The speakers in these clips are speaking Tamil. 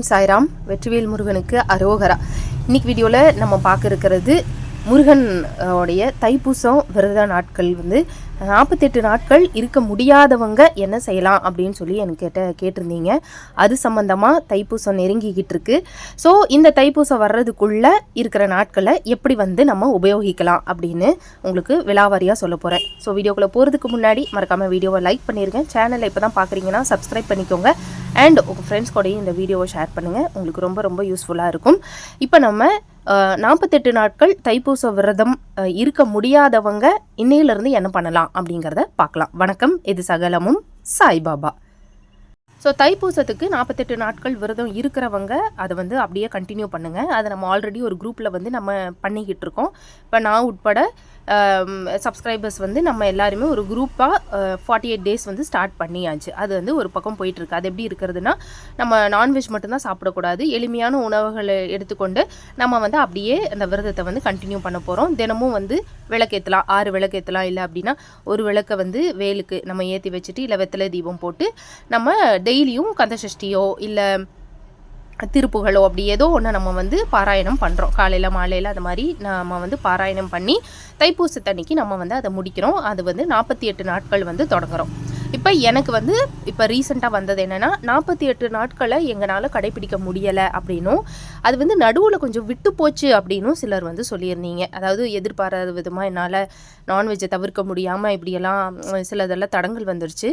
ஓம் சாய்ராம் வெற்றிவேல் முருகனுக்கு அரோகரா. இன்னைக்கு வீடியோவில் நம்ம பார்க்க இருக்கிறது முருகன் உடைய தைப்பூசம் விரத நாட்கள் வந்து நாற்பத்தெட்டு நாட்கள் இருக்க முடியாதவங்க என்ன செய்யலாம் அப்படின்னு சொல்லி எனக்கு கேட்ட கேட்டிருந்தீங்க. அது சம்மந்தமாக தைப்பூசம் நெருங்கிக்கிட்டு இருக்கு. ஸோ இந்த தைப்பூசம் வர்றதுக்குள்ளே இருக்கிற நாட்களை எப்படி வந்து நம்ம உபயோகிக்கலாம் அப்படின்னு உங்களுக்கு விலாவாரியாக சொல்ல போகிறேன் ஸோ வீடியோக்குள்ளே போகிறதுக்கு முன்னாடி மறக்காமல் வீடியோவை லைக் பண்ணியிருக்கேன் சேனலை இப்போ தான் பார்க்குறீங்கன்னா சப்ஸ்கிரைப் பண்ணிக்கோங்க. அண்ட் உங்கள் ஃப்ரெண்ட்ஸ் கூடயும் இந்த வீடியோவை ஷேர் பண்ணுங்கள் உங்களுக்கு ரொம்ப ரொம்ப யூஸ்ஃபுல்லாக இருக்கும். இப்போ நம்ம நாற்பத்தெட்டு நாட்கள் தைப்பூச விரதம் இருக்க முடியாதவங்க இன்னையிலிருந்து என்ன பண்ணலாம் அப்படிங்கிறத பார்க்கலாம். வணக்கம் இது சகலமும் சாய்பாபா ஸோ தைப்பூசத்துக்கு நாற்பத்தெட்டு நாட்கள் விரதம் இருக்கிறவங்க அதை வந்து அப்படியே கண்டினியூ பண்ணுங்கள் அதை நம்ம ஆல்ரெடி ஒரு குரூப்பில் வந்து நம்ம பண்ணிக்கிட்டு இருக்கோம். இப்போ நான் உட்பட Um, சப்ஸ்கிரைபர்ஸ் வந்து நம்ம எல்லாருமே ஒரு குரூப்பாக ஃபார்ட்டி எயிட் டேஸ் வந்து ஸ்டார்ட் பண்ணியாச்சு. அது வந்து ஒரு பக்கம் போயிட்டுருக்கு. அது எப்படி இருக்கிறதுனா நம்ம நான்வெஜ் மட்டும்தான் சாப்பிடக்கூடாது. எளிமையான உணவுகளை எடுத்துக்கொண்டு நம்ம வந்து அப்படியே அந்த விரதத்தை வந்து கண்டினியூ பண்ண போகிறோம் தினமும் வந்து விளக்கேற்றலாம் ஆறு விளக்கேற்றலாம் இல்லை அப்படின்னா ஒரு விளக்கை வந்து வேலுக்கு நம்ம ஏற்றி வச்சுட்டு இல்லை வெத்தலை தீபம் போட்டு நம்ம டெய்லியும் கந்தசஷ்டியோ இல்லை திருப்புகளோ அப்படி ஏதோ ஒன்று நம்ம வந்து பாராயணம் பண்ணுறோம் காலையில் மாலையில் அது மாதிரி நம்ம வந்து பாராயணம் பண்ணி தைப்பூசத்தன்னைக்கு நம்ம வந்து அதை முடிக்கிறோம். அது வந்து நாற்பத்தி எட்டு நாட்கள் வந்து தொடங்குறோம். இப்போ எனக்கு வந்து இப்போ ரீசெண்டாக வந்தது என்னென்னா நாற்பத்தி எட்டு நாட்களை எங்களால் கடைப்பிடிக்க முடியலை அப்படின்னும் அது வந்து நடுவில் கொஞ்சம் விட்டு போச்சு அப்படின்னும் சிலர் வந்து சொல்லியிருந்தீங்க. அதாவது எதிர்பாராத விதமாக என்னால் நான்வெஜ்ஜை தவிர்க்க முடியாமல் இப்படியெல்லாம் சிலதெல்லாம் தடங்கள் வந்துருச்சு.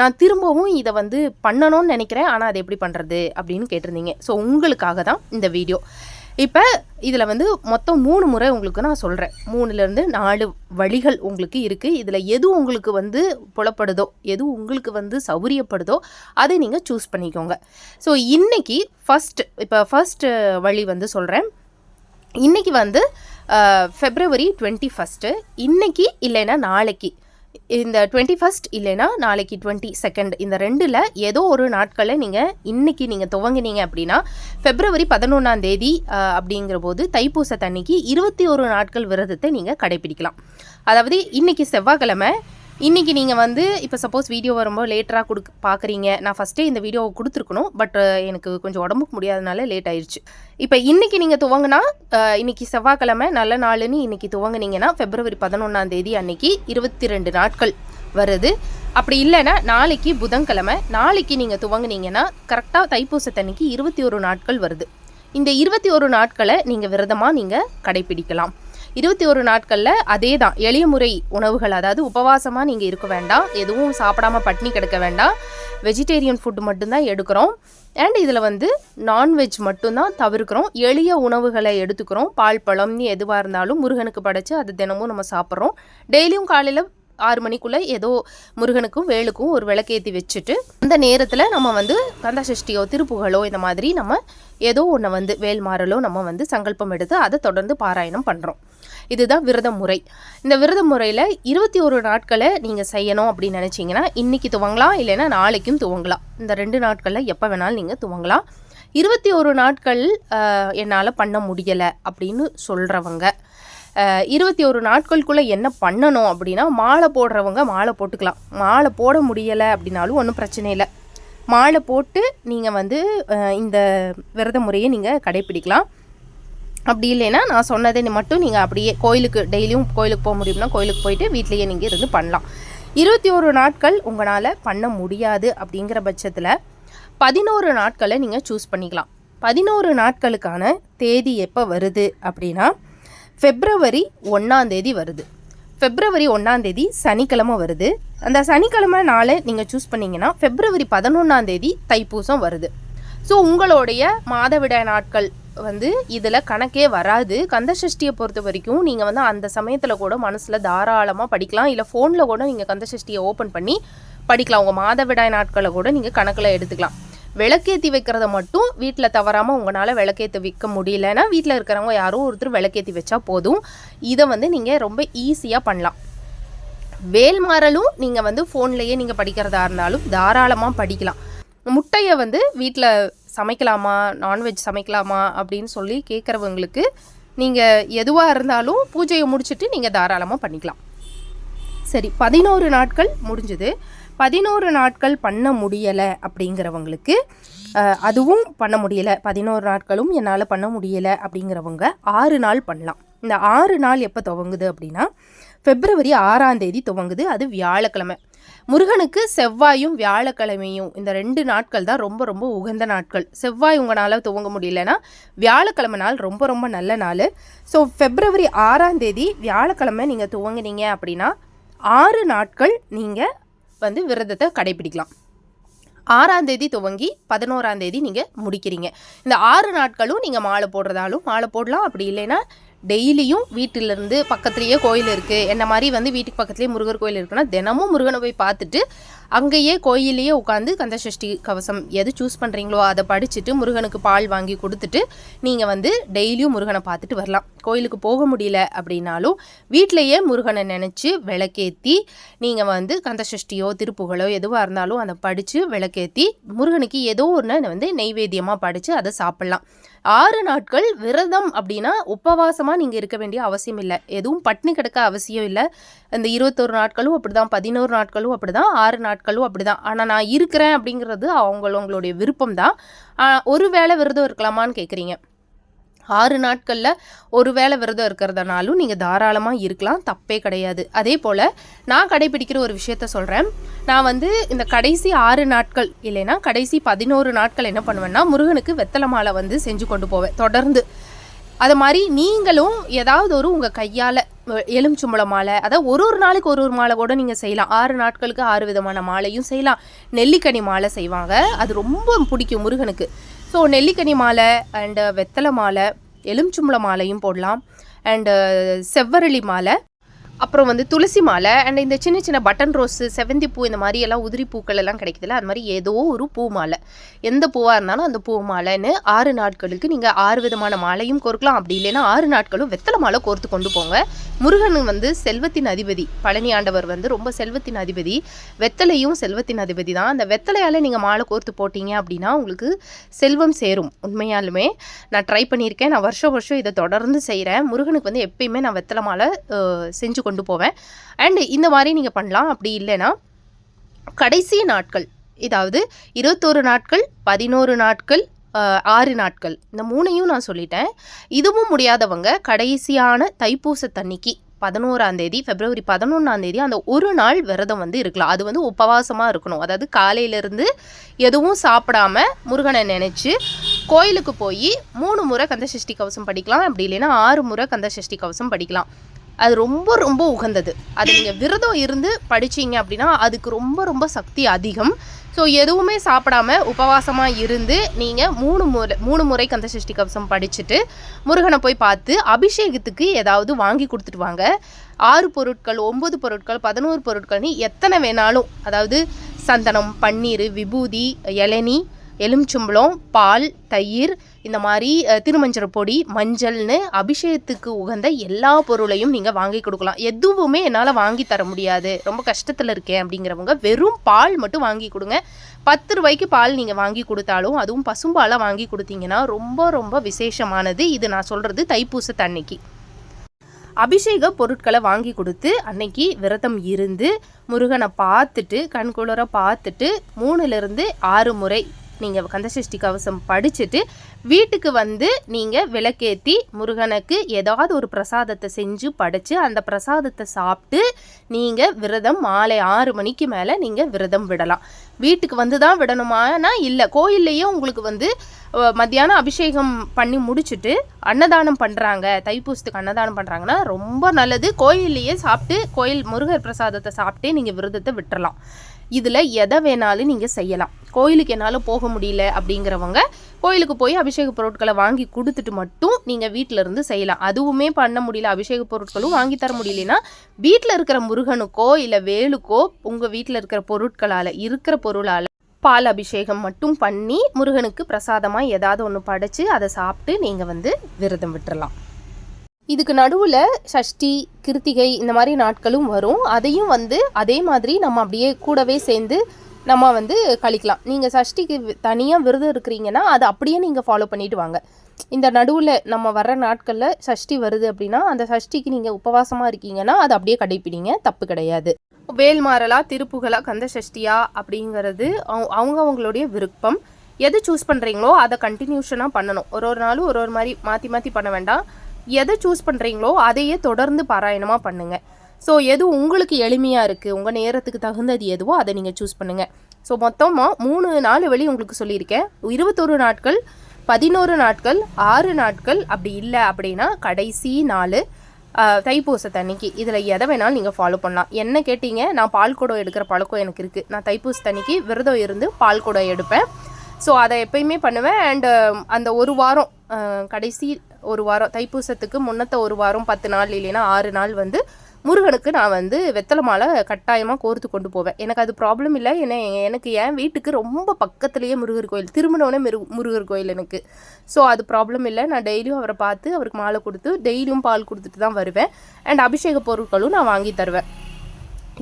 நான் திரும்பவும் இதை வந்து பண்ணணும்னு நினைக்கிறேன். ஆனால் அதை எப்படி பண்ணுறது அப்படின்னு கேட்டிருந்தீங்க. ஸோ உங்களுக்காக தான் இந்த வீடியோ. இப்போ இதில் வந்து மொத்தம் மூணு முறை உங்களுக்கு நான் சொல்கிறேன் மூணுலேருந்து நாலு வழிகள் உங்களுக்கு இருக்குது இதில் எது உங்களுக்கு வந்து புலப்படுதோ எது உங்களுக்கு வந்து சௌரியப்படுதோ அதை நீங்கள் சூஸ் பண்ணிக்கோங்க. ஸோ இன்றைக்கி ஃபஸ்ட் இப்போ ஃபஸ்ட்டு வழி வந்து சொல்கிறேன் இன்றைக்கி வந்து ஃபெப்ரவரி டுவெண்ட்டி ஃபஸ்ட்டு இன்றைக்கி இல்லைன்னா நாளைக்கு. இந்த டுவெண்ட்டி ஃபஸ்ட் இல்லைன்னா நாளைக்கு டுவெண்ட்டி செகண்ட் இந்த ரெண்டில் ஏதோ ஒரு நாட்களை நீங்கள் இன்னைக்கு நீங்கள் துவங்கினீங்க அப்படின்னா ஃபெப்ரவரி பதினொன்றாம் தேதி அப்படிங்கிற போது தைப்பூச தண்ணிக்கு இருபத்தி ஒரு நாட்கள் விரதத்தை நீங்கள் கடைபிடிக்கலாம். அதாவது இன்னைக்கு செவ்வாய்க்கிழமை இன்னைக்கு நீங்கள் வந்து இப்போ சப்போஸ் வீடியோ வரும்போது லேட்டராக கொடு பார்க்குறீங்க நான் ஃபஸ்ட்டே இந்த வீடியோவை கொடுத்துருக்கணும். பட் எனக்கு கொஞ்சம் உடம்புக்கு முடியாதனால லேட் ஆயிடுச்சு இப்போ இன்றைக்கி நீங்கள் துவங்கினா இன்றைக்கி இன்னைக்கு செவ்வாய்க்கிழமை நல்ல நாளுன்னு இன்னைக்கு துவங்குனீங்கன்னா ஃபெப்ரவரி பதினொன்றாம் தேதி அன்னைக்கு இருபத்தி ரெண்டு நாட்கள் வருது. அப்படி இல்லைன்னா நாளைக்கு புதன்கிழமை நாளைக்கு நீங்கள் துவங்குனீங்கன்னா கரெக்டாக தைப்பூசத்தன்னைக்கு இருபத்தி ஒரு நாட்கள் வருது. இந்த இருபத்தி ஒரு நாட்களை நீங்கள் விரதமாக நீங்கள் கடைபிடிக்கலாம். இருபத்தி ஒரு நாட்களில் அதே தான் எளிய முறை உணவுகள் அதாவது உபவாசமாக நீங்கள் இருக்க வேண்டாம். எதுவும் சாப்பிடாம பட்னி கிடக்க வேண்டாம். வெஜிடேரியன் ஃபுட் மட்டும்தான் எடுக்கிறோம். அண்ட் இதில் வந்து நான்வெஜ் மட்டும்தான் தவிர்க்கிறோம். எளிய உணவுகளை எடுத்துக்கிறோம். பால் பழம்னு எதுவாக இருந்தாலும் முருகனுக்கு படைச்சு அது தினமும் நம்ம சாப்பிட்றோம். டெய்லியும் காலையில் ஆறு மணிக்குள்ளே ஏதோ முருகனுக்கும் வேலுக்கும் ஒரு விளக்கேற்றி வச்சுட்டு அந்த நேரத்தில் நம்ம வந்து கந்தசஷ்டியோ திருப்புகளோ இந்த மாதிரி நம்ம ஏதோ ஒன்று வந்து வேல் மாறலோ நம்ம வந்து சங்கல்பம் எடுத்து அதை தொடர்ந்து பாராயணம் பண்ணுறோம் இதுதான் விரத முறை இந்த விரத முறையில் இருபத்தி ஒரு நாட்களை நீங்கள் செய்யணும் அப்படின்னு நினச்சிங்கன்னா இன்றைக்கி துவங்கலாம் இல்லைன்னா நாளைக்கும் துவங்கலாம். இந்த ரெண்டு நாட்களில் எப்போ வேணாலும் நீங்கள் துவங்கலாம். இருபத்தி ஒரு நாட்கள் என்னால் பண்ண முடியலை அப்படின்னு சொல்கிறவங்க இருபத்தி ஒரு நாட்களுக்குள்ளே என்ன பண்ணணும் அப்படின்னா மாலை போடுறவங்க மாலை போட்டுக்கலாம். மாலை போட முடியலை அப்படின்னாலும் ஒன்றும் பிரச்சனை இல்லை. மாலை போட்டு நீங்கள் வந்து இந்த விரத முறையை நீங்கள் கடைப்பிடிக்கலாம் அப்படி இல்லைன்னா நான் சொன்னதை மட்டும் நீங்கள் அப்படியே கோயிலுக்கு டெய்லியும் கோயிலுக்கு போக முடியும்னா கோயிலுக்கு போயிட்டு வீட்லேயே நீங்கள் இருந்து பண்ணலாம். இருபத்தி ஒரு நாட்கள் உங்களால் பண்ண முடியாது அப்படிங்கிற பட்சத்தில் பதினோரு நாட்களை நீங்கள் சூஸ் பண்ணிக்கலாம். பதினோரு நாட்களுக்கான தேதி எப்போ வருது அப்படின்னா ஃபெப்ரவரி ஒன்றாந்தேதி வருது. ஃபெப்ரவரி ஒன்றாந்தேதி சனிக்கிழமை வருது. அந்த சனிக்கிழமை நாளை நீங்கள் சூஸ் பண்ணீங்கன்னா ஃபெப்ரவரி பதினொன்றாந்தேதி தைப்பூசம் வருது. ஸோ உங்களுடைய மாதவிடாய் நாட்கள் வந்து இதில் கணக்கே வராது. கந்தசஷ்டியை பொறுத்த வரைக்கும் நீங்கள் வந்து அந்த சமயத்தில் கூட மனசில் தாராளமாக படிக்கலாம். இல்லை ஃபோனில் கூட நீங்கள் கந்தசஷ்டியை ஓப்பன் பண்ணி படிக்கலாம். உங்கள் மாதவிடாய் நாட்களை கூட நீங்கள் கணக்கில் எடுத்துக்கலாம். விளக்கேற்றி வைக்கிறத மட்டும் வீட்டில் தவறாமல் உங்களால் விளக்கேற்றி வைக்க முடியலன்னா வீட்டில் இருக்கிறவங்க யாரோ ஒருத்தர் விளக்கேற்றி வச்சா போதும். இதை வந்து நீங்கள் ரொம்ப ஈஸியாக பண்ணலாம். வேல்மாறலும் நீங்கள் வந்து ஃபோன்லேயே நீங்கள் படிக்கிறதா இருந்தாலும் தாராளமாக படிக்கலாம். முட்டையை வந்து வீட்டில் சமைக்கலாமா? நான்வெஜ் சமைக்கலாமா? அப்படின்னு சொல்லி கேட்குறவங்களுக்கு நீங்கள் எதுவாக இருந்தாலும் பூஜையை முடிச்சுட்டு நீங்கள் தாராளமாக பண்ணிக்கலாம். சரி பதினோரு நாட்கள் முடிஞ்சது. பதினோரு நாட்கள் பண்ண முடியலை அப்படிங்கிறவங்களுக்கு அதுவும் பண்ண முடியலை. பதினோரு நாட்களும் என்னால் பண்ண முடியலை அப்படிங்கிறவங்க ஆறு நாள் பண்ணலாம். இந்த ஆறு நாள் எப்போ துவங்குது அப்படின்னா பிப்ரவரி ஆறாம் தேதி துவங்குது. அது வியாழக்கிழமை. முருகனுக்கு செவ்வாயும் வியாழக்கிழமையும் இந்த ரெண்டு நாட்கள் தான் ரொம்ப ரொம்ப உகந்த நாட்கள். செவ்வாய் உங்களால் துவங்க முடியலன்னா வியாழக்கிழமை நாள் ரொம்ப ரொம்ப நல்ல நாள். ஸோ ஃபெப்ரவரி ஆறாம் தேதி வியாழக்கிழமை நீங்கள் துவங்குனீங்க அப்படின்னா ஆறு நாட்கள் நீங்கள் வந்து விரதத்தை கடைபிடிக்கலாம். ஆறாம் தேதி துவங்கி பதினோராம் தேதி நீங்கள் முடிக்கிறீங்க. இந்த ஆறு நாட்களும் நீங்கள் மாலை போடுறதாலும் மாலை போடலாம். அப்படி இல்லைன்னா டெய்லியும் வீட்டிலேருந்து பக்கத்துலேயே கோயில் இருக்குது என்ன மாதிரி வந்து வீட்டுக்கு பக்கத்துலேயே முருகர் கோயில் இருக்குன்னா தினமும் முருகனை போய் பார்த்துட்டு அங்கேயே கோயிலையே உட்காந்து கந்தசஷ்டி கவசம் எது சூஸ் பண்ணுறீங்களோ அதை படிச்சுட்டு முருகனுக்கு பால் வாங்கி கொடுத்துட்டு நீங்கள் வந்து டெய்லியும் முருகனை பார்த்துட்டு வரலாம். கோயிலுக்கு போக முடியல அப்படின்னாலும் வீட்டிலையே முருகனை நினச்சி விளக்கேற்றி நீங்கள் வந்து கந்தசஷ்டியோ திருப்புகளோ எதுவாக இருந்தாலும் அதை படித்து விளக்கேற்றி முருகனுக்கு ஏதோ ஒன்று வந்து நெய்வேத்தியமாக படித்து அதை சாப்பிட்லாம். ஆறு நாட்கள் விரதம் அப்படின்னா உபவாசமாக நீங்கள் இருக்க வேண்டிய அவசியம் இல்லை. எதுவும் பட்னி கிடக்க அவசியம் இல்லை. இந்த இருபத்தொரு நாட்களும் அப்படி தான் பதினோரு நாட்களும் அப்படி தான் ஆறு நாட்கள் நாட்களும் அப்படிதான். ஆனால் நான் இருக்கிறேன் அப்படிங்கிறது அவங்களவங்களுடைய விருப்பம் தான் ஒரு வேளை விரதம் இருக்கலாமான்னு கேட்குறீங்க ஆறு நாட்களில் ஒரு வேளை விரதம் இருக்கிறதுனாலும் நீங்கள் தாராளமாக இருக்கலாம். தப்பே கிடையாது. அதே போல் நான் கடைபிடிக்கிற ஒரு விஷயத்த சொல்கிறேன் நான் வந்து இந்த கடைசி ஆறு நாட்கள் இல்லைன்னா கடைசி பதினோரு நாட்கள் என்ன பண்ணுவேன்னா முருகனுக்கு வெத்தலை மாலை வந்து செஞ்சு கொண்டு போவேன் தொடர்ந்து. அது மாதிரி நீங்களும் ஏதாவது ஒரு உங்கள் கையால் எலுமிச்சம்பழ மாலை. அதாவது ஒரு ஒரு நாளைக்கு ஒரு ஒரு மாலை கூட நீங்கள் செய்யலாம். ஆறு நாட்களுக்கு ஆறு விதமான மாலையும் செய்யலாம். நெல்லிக்கனி மாலை செய்வாங்க. அது ரொம்ப பிடிக்கும் முருகனுக்கு. ஸோ நெல்லிக்கனி மாலை அண்டு வெத்தலை மாலை எலுமிச்சம்பழ மாலையும் போடலாம். அண்டு செவ்வரளி மாலை. அப்புறம் வந்து துளசி மாலை அண்ட் இந்த சின்ன சின்ன பட்டன் ரோஸு செவந்தி பூ இந்த மாதிரி எல்லாம் உதிரி பூக்கள் எல்லாம் கிடைக்குதுல்ல அது மாதிரி ஏதோ ஒரு பூ மாலை. எந்த பூவாக இருந்தாலும் அந்த பூ மாலைன்னு ஆறு நாட்களுக்கு நீங்கள் ஆறு விதமான மாலையும் கோர்க்கலாம். அப்படி இல்லைன்னா ஆறு நாட்களும் வெத்தலை மாலை கோர்த்து கொண்டு போங்க. முருகன் வந்து செல்வத்தின் அதிபதி. பழனி ஆண்டவர் வந்து ரொம்ப செல்வத்தின் அதிபதி. வெத்தலையும் செல்வத்தின் அதிபதி தான். அந்த வெத்தலையால் நீங்கள் மாலை கோர்த்து போட்டீங்க அப்படின்னா உங்களுக்கு செல்வம் சேரும் உண்மையாலுமே. நான் ட்ரை பண்ணியிருக்கேன். நான் வருஷம் வருஷம் இதை தொடர்ந்து செய்கிறேன் முருகனுக்கு வந்து எப்பயுமே நான் வெத்தலை மாலை செஞ்சு கொண்டு போவேன். அண்ட் இந்த மாதிரி நீங்கள் பண்ணலாம். அப்படி இல்லைன்னா கடைசி நாட்கள் இதாவது இருபத்தோரு நாட்கள் பதினோரு நாட்கள் ஆறு நாட்கள் இந்த மூணையும் நான் சொல்லிட்டேன். இதுவும் முடியாதவங்க கடைசியான தைப்பூசத்தன்னைக்கு பதினோராம் தேதி பிப்ரவரி பதினொன்றாம் தேதி அந்த ஒரு நாள் விரதம் வந்து இருக்கலாம். அது வந்து உபவாசமாக இருக்கணும். அதாவது காலையிலேருந்து எதுவும் சாப்பிடாம முருகனை நினச்சி கோயிலுக்கு போய் மூணு முறை கந்தசஷ்டி கவசம் படிக்கலாம். அப்படி இல்லைன்னா ஆறு முறை கந்தசஷ்டி கவசம் படிக்கலாம். அது ரொம்ப ரொம்ப உகந்தது. அது நீங்கள் விரதம் இருந்து படிச்சீங்க அப்படின்னா அதுக்கு ரொம்ப ரொம்ப சக்தி அதிகம். ஸோ எதுவுமே சாப்பிடாம உபவாசமாக இருந்து நீங்கள் மூணு முறை மூணு முறை கந்தசஷ்டி கவசம் படிச்சுட்டு முருகனை போய் பார்த்து அபிஷேகத்துக்கு ஏதாவது வாங்கி கொடுத்துட்டு வாங்க. ஆறு பொருட்கள் ஒம்பது பொருட்கள் பதினோரு பொருட்கள்னு எத்தனை வேணாலும் அதாவது சந்தனம் பன்னீர் விபூதி இளநீ எலுமிச்சம்பழம் பால் தயிர் இந்த மாதிரி அஹ், திருமஞ்சள் பொடி மஞ்சள்னு அபிஷேகத்துக்கு உகந்த எல்லா பொருளையும் நீங்கள் வாங்கி கொடுக்கலாம். எதுவுமே என்னால் வாங்கி தர முடியாது. ரொம்ப கஷ்டத்தில் இருக்கேன் அப்படிங்கிறவங்க வெறும் பால் மட்டும் வாங்கி கொடுங்க. பத்து ரூபாய்க்கு பால் நீங்கள் வாங்கி கொடுத்தாலும் அதுவும் பசும்பாலாக வாங்கி கொடுத்தீங்கன்னா ரொம்ப ரொம்ப விசேஷமானது. இது நான் சொல்கிறது தைப்பூச தன்னைக்கு அபிஷேக பொருட்களை வாங்கி கொடுத்து அன்னைக்கு விரதம் இருந்து முருகனை பார்த்துட்டு கண்குளர பார்த்துட்டு மூணுலேருந்து ஆறு முறை நீங்கள் கந்தசஷ்டி கவசம் படிச்சுட்டு வீட்டுக்கு வந்து நீங்கள் விளக்கேற்றி முருகனுக்கு ஏதாவது ஒரு பிரசாதத்தை செஞ்சு படைச்சு அந்த பிரசாதத்தை சாப்பிட்டு நீங்கள் விரதம் மாலை ஆறு மணிக்கு மேலே நீங்கள் விரதம் விடலாம். வீட்டுக்கு வந்து தான் விடணுமானா இல்லை. கோயில்லையே உங்களுக்கு வந்து மத்தியானம் அபிஷேகம் பண்ணி முடிச்சுட்டு அன்னதானம் பண்ணுறாங்க தைப்பூசத்துக்கு அன்னதானம் பண்ணுறாங்கன்னா ரொம்ப நல்லது. கோயில்லையே சாப்பிட்டு கோயில் முருகர் பிரசாதத்தை சாப்பிட்டே நீங்கள் விரதத்தை விட்டுறலாம். இதில் எதை வேணாலும் நீங்கள் செய்யலாம். கோயிலுக்கு என்னால் போக முடியல அப்படிங்கிறவங்க கோயிலுக்கு போய் அபிஷேக பொருட்களை வாங்கி கொடுத்துட்டு மட்டும் நீங்கள் வீட்டில் இருந்து செய்யலாம். அதுவுமே பண்ண முடியல அபிஷேக பொருட்களும் வாங்கி தர முடியலனா வீட்டில் இருக்கிற முருகனுக்கோ இல்லை வேலுக்கோ உங்கள் வீட்டில் இருக்கிற பொருட்களால் இருக்கிற பொருளால் பால் அபிஷேகம் மட்டும் பண்ணி முருகனுக்கு பிரசாதமாக ஏதாவது ஒன்று படைச்சு அதை சாப்பிட்டு நீங்கள் வந்து விரதம் விட்டுறலாம். இதுக்கு நடுவில் சஷ்டி கிருத்திகை இந்த மாதிரி நாட்களும் வரும். அதையும் வந்து அதே மாதிரி நம்ம அப்படியே கூடவே சேர்ந்து நம்ம வந்து கழிக்கலாம். நீங்கள் சஷ்டிக்கு தனியாக விரதம் இருக்கிறீங்கன்னா அதை அப்படியே நீங்கள் ஃபாலோ பண்ணிட்டு வாங்க. இந்த நடுவில் நம்ம வர்ற நாட்களில் சஷ்டி வருது அப்படின்னா அந்த சஷ்டிக்கு நீங்கள் உபவாசமாக இருக்கீங்கன்னா அதை அப்படியே கடைப்பிடிங்க. தப்பு கிடையாது. வேல்மாறலா மாறலா கந்த சஷ்டியா அப்படிங்கிறது அவங்க அவங்க அவங்களுடைய விருப்பம். எது சூஸ் பண்ணுறீங்களோ அதை கண்டினியூஷனாக பண்ணணும். ஒரு ஒரு நாளும் ஒரு ஒரு மாதிரி மாற்றி மாற்றி பண்ண வேண்டாம். எதை சூஸ் பண்ணுறீங்களோ அதையே தொடர்ந்து பாராயணமாக பண்ணுங்கள் ஸோ எது உங்களுக்கு எளிமையாக இருக்குது உங்கள் நேரத்துக்கு தகுந்தது எதுவோ அதை நீங்கள் சூஸ் பண்ணுங்கள் ஸோ மொத்தமாக மூணு நாலு வழி உங்களுக்கு சொல்லியிருக்கேன். இருபத்தொரு நாட்கள் பதினோரு நாட்கள் ஆறு நாட்கள் அப்படி இல்லை அப்படின்னா கடைசி நாள் தைப்பூசத்தன்னைக்கு இதில் எதை வேணாலும் நீங்கள் ஃபாலோ பண்ணலாம். என்ன கேட்டீங்க? நான் பால் குடம் எடுக்கிற பழக்கம் எனக்கு இருக்குது நான் தைப்பூசத்தன்னைக்கு விரதம் இருந்து பால் குடம் எடுப்பேன். ஸோ அதை எப்பயுமே பண்ணுவேன். அண்டு அந்த ஒரு வாரம் கடைசி ஒரு வாரம் தைப்பூசத்துக்கு முன்னத்த ஒரு வாரம் பத்து நாள் இல்லைன்னா ஆறு நாள் வந்து முருகனுக்கு நான் வந்து வெத்தலை மாலை கட்டாயமாக கோர்த்து கொண்டு போவேன். எனக்கு அது ப்ராப்ளம் இல்லை. ஏன்னா எனக்கு என் வீட்டுக்கு ரொம்ப பக்கத்துலேயே முருகர் கோயில் திருமணம்னே மிரு முருகர் கோயில் எனக்கு. ஸோ அது ப்ராப்ளம் இல்லை. நான் டெய்லியும் அவரை பார்த்து அவருக்கு மாலை கொடுத்து டெய்லியும் பால் கொடுத்துட்டு தான் வருவேன். அண்ட் அபிஷேக பொருட்களும் நான் வாங்கி தருவேன்.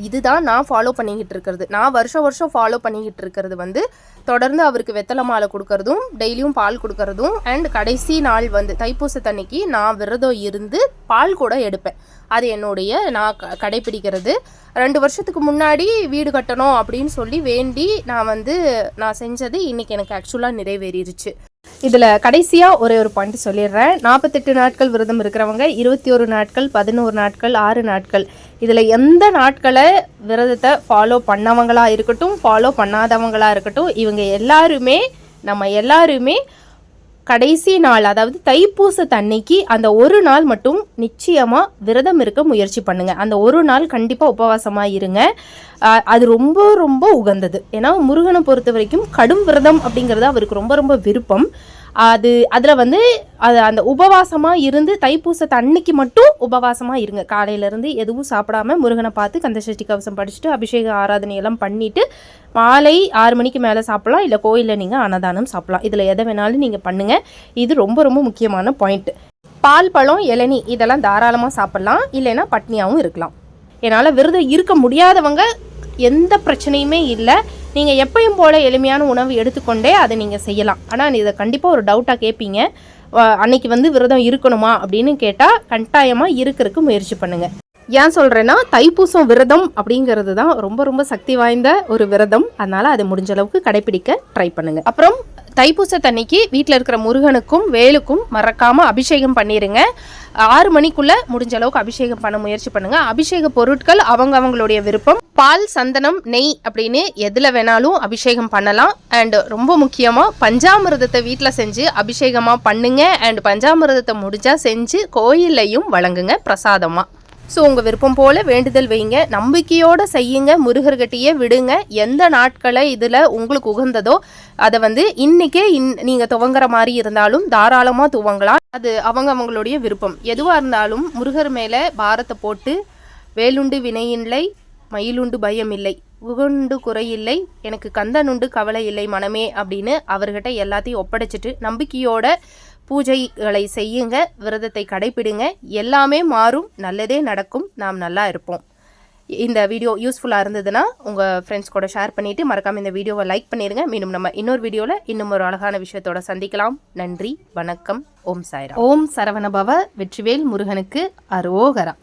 இதுதான் நான் ஃபாலோ பண்ணிக்கிட்டு இருக்கிறது நான் வருஷம் வருஷம் ஃபாலோ பண்ணிக்கிட்டு இருக்கிறது வந்து தொடர்ந்து அவருக்கு வெத்தலை மாலை கொடுக்கறதும் டெய்லியும் பால் கொடுக்கறதும் அண்ட் கடைசி நாள் வந்து தைப்பூசத்தன்னைக்கு நான் விரதம் இருந்து பால் கூட எடுப்பேன். அது என்னுடைய நான் க- கடைப்பிடிக்கிறது ரெண்டு வருஷத்துக்கு முன்னாடி வீடு கட்டணும் அப்படின்னு சொல்லி வேண்டி நான் வந்து நான் செஞ்சது இன்றைக்கி எனக்கு ஆக்சுவலாக நிறைவேறிடுச்சு இதில் கடைசியாக ஒரே ஒரு பாயிண்ட் சொல்லிடுறேன். நாற்பத்தெட்டு நாட்கள் விரதம் இருக்கிறவங்க இருபத்தி ஒரு நாட்கள் பதினோரு நாட்கள் ஆறு நாட்கள். இதில் எந்த நாட்களை விரதத்தை ஃபாலோ பண்ணவங்களாக இருக்கட்டும் ஃபாலோ பண்ணாதவங்களாக இருக்கட்டும் இவங்க எல்லாருமே நம்ம எல்லாருமே கடைசி நாள் அதாவது தைப்பூச தன்னைக்கு அந்த ஒரு நாள் மட்டும் நிச்சயமாக விரதம் இருக்க முயற்சி பண்ணுங்க. அந்த ஒரு நாள் கண்டிப்பாக உபவாசமாக இருங்க அது ரொம்ப ரொம்ப உகந்தது. ஏன்னா முருகனை பொறுத்த வரைக்கும் கடும் விரதம் அப்படிங்கிறது அவருக்கு ரொம்ப ரொம்ப விருப்பம். அது அதில் வந்து அது அந்த உபவாசமாக இருந்து தைப்பூசத்தை அன்னைக்கு மட்டும் உபவாசமாக இருங்க. காலையிலேருந்து எதுவும் சாப்பிடாம முருகனை பார்த்து கந்த சஷ்டி கவசம் படிச்சுட்டு அபிஷேக ஆராதனையெல்லாம் பண்ணிவிட்டு மாலை ஆறு மணிக்கு மேலே சாப்பிட்லாம் இல்லை கோயிலில் நீங்கள் அன்னதானம் சாப்பிட்லாம். இதில் எதை வேணாலும் நீங்கள் பண்ணுங்கள் இது ரொம்ப ரொம்ப முக்கியமான பாயிண்ட் பால் பழம் இளநீ இதெல்லாம் தாராளமாக சாப்பிட்லாம் இல்லைன்னா பட்னியாகவும் இருக்கலாம். என்னால் விரதம் இருக்க முடியாதவங்க எந்த பிரச்சனையுமே இல்லை. நீங்கள் எப்பயும் போல் எளிமையான உணவு எடுத்துக்கொண்டே அதை நீங்கள் செய்யலாம். ஆனால் இதை கண்டிப்பாக ஒரு டவுட்டாக கேட்பீங்க அன்னைக்கு வந்து விரதம் இருக்கணுமா அப்படின்னு கேட்டால் கட்டாயமாக இருக்கிறதுக்கு முயற்சி பண்ணுங்கள் ஏன் சொல்கிறேன்னா தைப்பூசம் விரதம் அப்படிங்கிறது தான் ரொம்ப ரொம்ப சக்தி வாய்ந்த ஒரு விரதம். அதனால் அதை முடிஞ்ச அளவுக்கு கடைபிடிக்க ட்ரை பண்ணுங்கள் அப்புறம் தைப்பூசத்தன்னைக்கு வீட்டில் இருக்கிற முருகனுக்கும் வேலுக்கும் மறக்காமல் அபிஷேகம் பண்ணிடுங்க ஆறு மணிக்குள்ளே முடிஞ்ச அளவுக்கு அபிஷேகம் பண்ண முயற்சி பண்ணுங்கள் அபிஷேக பொருட்கள் அவங்க அவங்களுடைய விருப்பம். பால் சந்தனம் நெய் அப்படின்னு எதில் வேணாலும் அபிஷேகம் பண்ணலாம். அண்ட் ரொம்ப முக்கியமாக பஞ்சாமிர்தத்தை வீட்டில் செஞ்சு அபிஷேகமாக பண்ணுங்க. அண்ட் பஞ்சாமிர்தத்தை முடிஞ்சால் செஞ்சு கோயில்லையும் வழங்குங்க பிரசாதமாக ஸோ உங்கள் விருப்பம் போல் வேண்டுதல் வைங்க. நம்பிக்கையோடு செய்யுங்க. முருகர்கிட்டயே விடுங்க. எந்த நாட்களை இதில் உங்களுக்கு உகந்ததோ அதை வந்து இன்றைக்கே இன் நீங்கள் துவங்குற மாதிரி இருந்தாலும் தாராளமாக துவங்கலாம். அது அவங்க அவங்களுடைய விருப்பம். எதுவாக இருந்தாலும் முருகர் மேலே பாரத்தை போட்டு வேலுண்டு வினையில்லை மயிலுண்டு பயம் இல்லை உகுண்டு குறையில்லை எனக்கு கந்தனுண்டு கவலை இல்லை மனமே அப்படின்னு அவர்கிட்ட எல்லாத்தையும் ஒப்படைச்சிட்டு நம்பிக்கையோட பூஜைகளை செய்யுங்க விரதத்தை கடைபிடிங்க. எல்லாமே மாறும் நல்லதே நடக்கும் நாம் நல்லா இருப்போம். இந்த வீடியோ யூஸ்ஃபுல்லாக இருந்ததுன்னா உங்கள் ஃப்ரெண்ட்ஸ் கூட ஷேர் பண்ணிவிட்டு மறக்காமல் இந்த வீடியோவை லைக் பண்ணிடுங்க மீண்டும் நம்ம இன்னொரு வீடியோவில் இன்னும் ஒரு அழகான விஷயத்தோட சந்திக்கலாம். நன்றி வணக்கம் ஓம் சாய்ரா ஓம் சரவணபவ வெற்றிவேல் முருகனுக்கு அரோகரா.